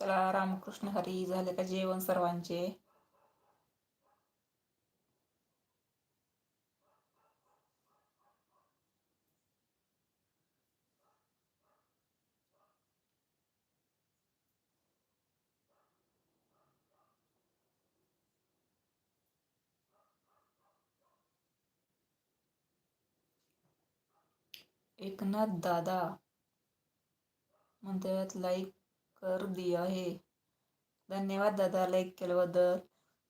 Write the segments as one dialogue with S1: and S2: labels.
S1: चला रामकृष्ण हरी झाले का जेवण सर्वांचे? एकनाथ दादा म्हणतात लाईक कर दिया आहे. धन्यवाद दादा लाईक केल्याबद्दल.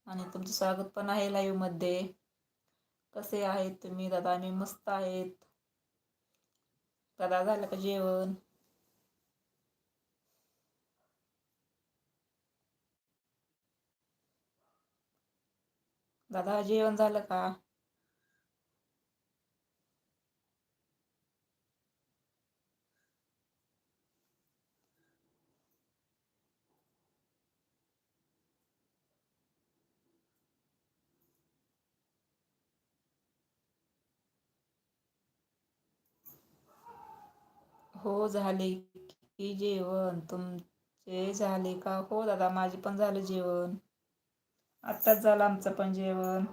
S1: आणि तुमचं स्वागत पण आहे लाईव्हमध्ये कसे आहेत तुम्ही दादा? आम्ही मस्त आहेत. दादा झालं का जेवण? दादा जेवण झालं का? हो झाले की जेवण. तुमचे झाले का? हो दादा माझे पण झालं जेवण. आत्ताच झालं आमचं पण जेवण.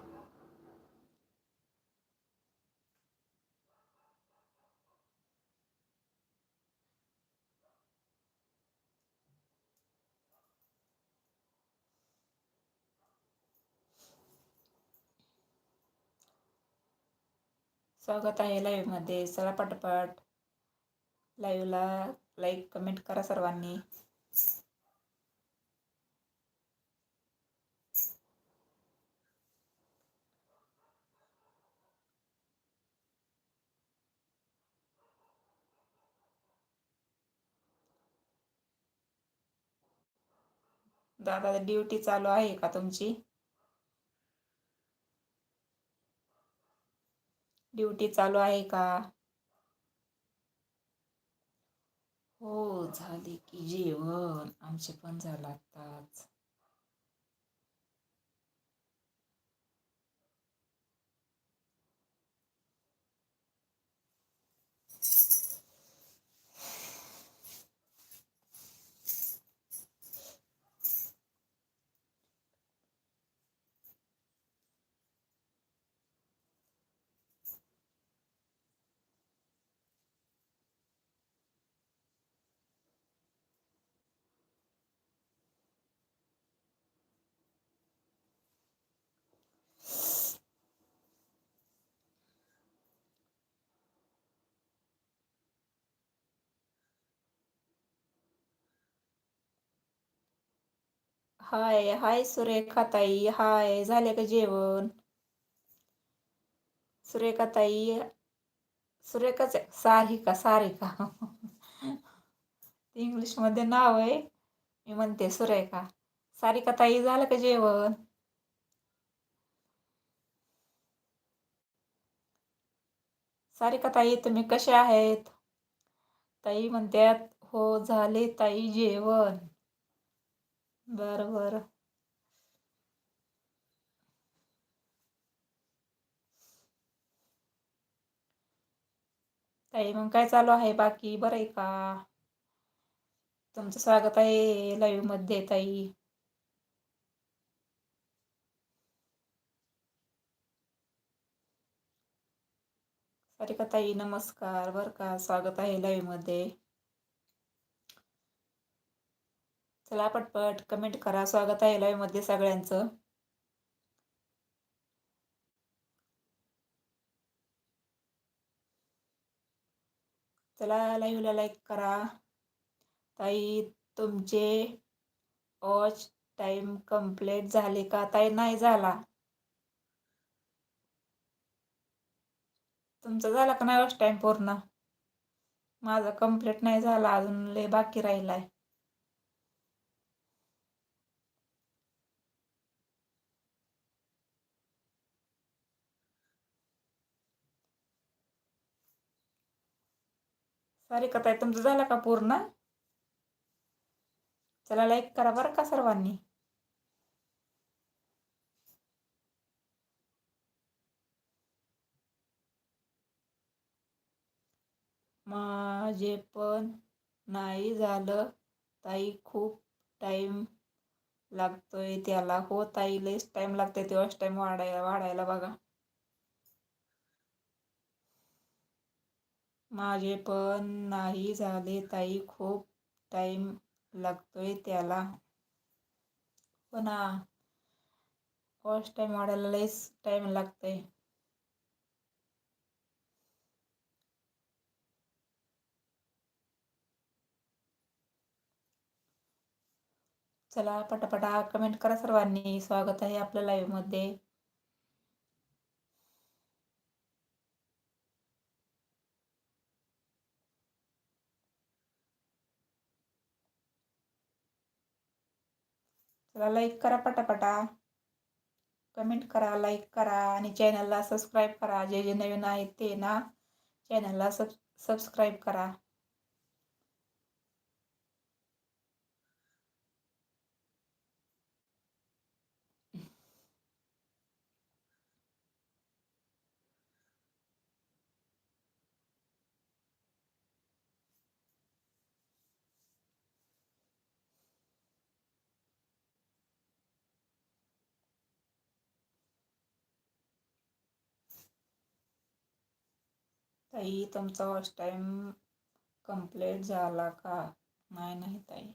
S1: स्वागत आहे लाईव्हमध्ये चला पटपट. लाईव्हला लाईक कमेंट करा सर्वांनी. दादा ड्युटी चालू आहे का तुमची? ड्युटी चालू आहे का? हो झाले की जेवण. आमचे पण झालं आत्ताच. हाय हाय सुरेखा ताई हाय झाले का जेवण? सुरेखा ताई सुरेखाच सारिका सारिका. इंग्लिशमध्ये नाव आहे मी म्हणते सुरेखा. सारिका ताई झालं का जेवण? सारिका ताई तुम्ही कसे आहेत? ताई म्हणतात हो झाले ताई जेवण. बरं बरं. ताई मग काय चालू आहे बाकी? बरं आहे का? तुमचं स्वागत आहे लाईव्हमध्ये ताई. सारिका ताई नमस्कार. बरं का? स्वागत आहे लाईव्हमध्ये. चला पटपट कमेंट करा. स्वागत आहे लाईव्हमध्ये सगळ्यांचं. चला लाईव्हला लाईक करा. ताई तुमचे वॉच टाईम कंप्लीट झाले का? ताई नाही झाला. तुमचा झाला का नाही वॉच टाईम पूर्ण? माझा कंप्लीट नाही झाला अजून लय बाकी राहिलाय. सारी कथा तुमचं झालं का पूर्ण? चला लाईक करा बरं का सर्वांनी. माझे पण नाही झालं. ताई खूप टाईम लागतोय त्याला. हो ताई लईच टाईम लागतोय. तेव्हाच टाईम वाढायला वाढायला बघा. माझे पण नाही झाले ताई खूप टाईम लागतोय त्याला. हो ना फर्स्ट टाईम वाढायला लईच टाईम लागतोय. चला पटापटा कमेंट करा सर्वांनी. स्वागत आहे आपल्या लाईव्हमध्ये चला लाईक करा पटापटा. कमेंट करा लाईक करा आणि चॅनलला सबस्क्राईब करा. जे जे नवीन आहेत ते ना चॅनलला सब सबस्क्राईब करा. ताई तुमचा वॉच टाईम कंप्लीट झाला का? नाही नाही ताई.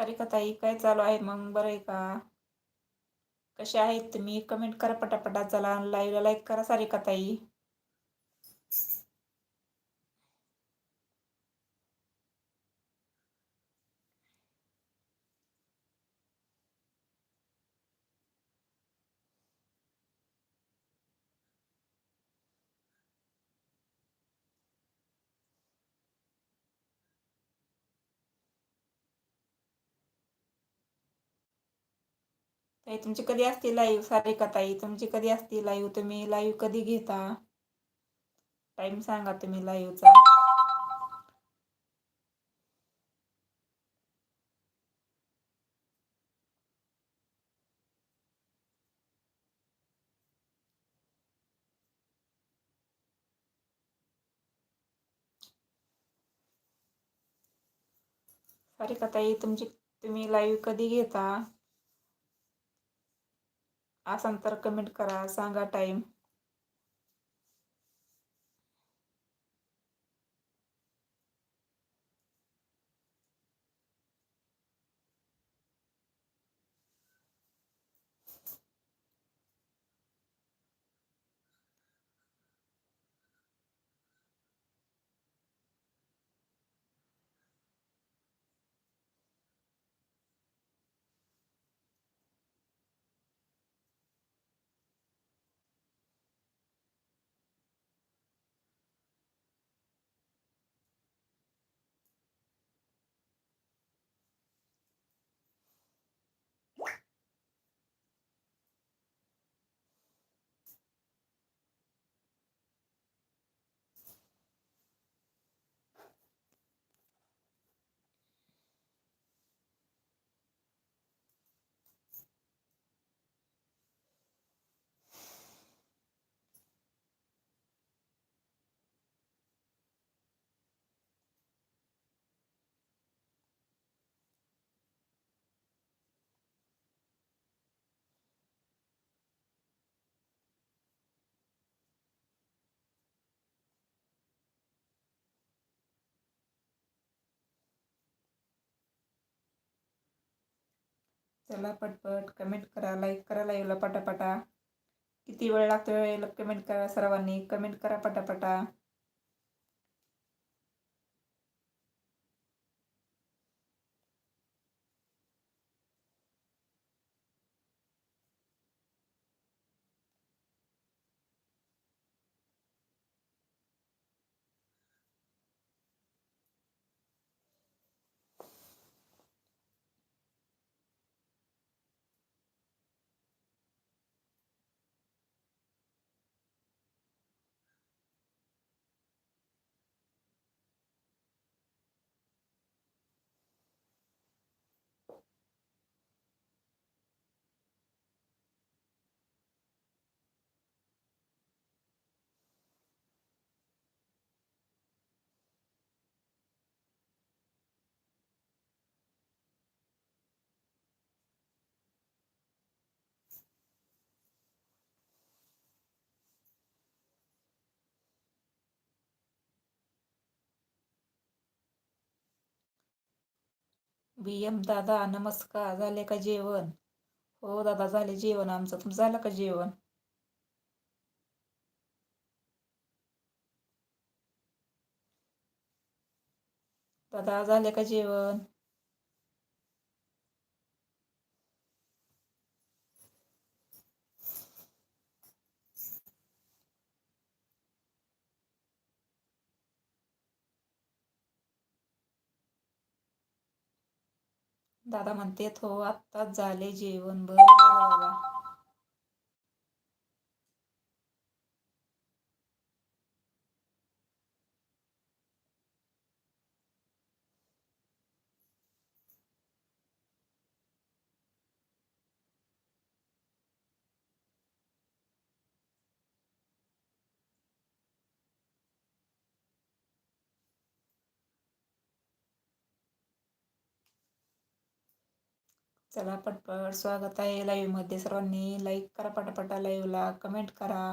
S1: सारिका ताई काय चालू आहे मग? बरं आहे का? कसे आहेत? तुम्ही कमेंट करा पटापटा चला लाईव्हला लाईक करा सारिका ताई ताई तुमची कधी असते लाईव्ह सारिका ताई? तुमची कधी असते लाईव्ह तुम्ही लाईव्ह कधी घेता? टाइम सांगा तुम्ही लाईव्हचा सारिका ताई तुमची तुम्ही लाईव्ह कधी घेता? असाल तर कमेंट करा सांगा टाईम चला पटपट कमेंट करा लाईक करा लाईव्हला पटापटा. किती वेळ लागतो वेळेला कमेंट करा सर्वांनी. कमेंट करा पटापटा. बी एम दादा नमस्कार. झाले का जेवण? हो दादा झाले जेवण आमचं. तुमचं झालं का जेवण? दादा झाले का जेवण? दादा म्हणते हो आत्ताच झाले जेवण बरं चला पटपट स्वागत आहे लाईव्हमध्ये सर्वांनी लाईक करा पटापटा लाईव्हला कमेंट करा.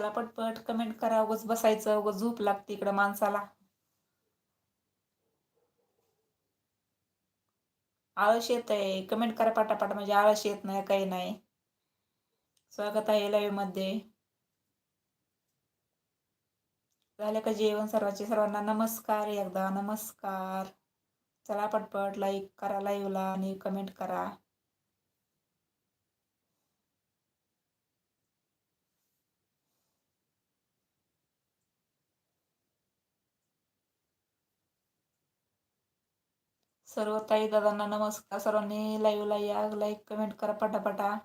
S1: चला पटपट कमेंट करा. उगच बसायचं उगच झोप लागते इकडं माणसाला. आळस येत आहे कमेंट करा पटापट. म्हणजे आळस येत नाही काही नाही. स्वागत आहे लाईव्हमध्ये. झालं का जेवण सर्वांचे? सर्वांना नमस्कार एकदा नमस्कार. चला पटपट लाईक करा लाईव्हला आणि कमेंट करा. सर्व ताई दादांना नमस्कार. सर्वांनी लाईव्हला या लाईक कमेंट करा पटापटा.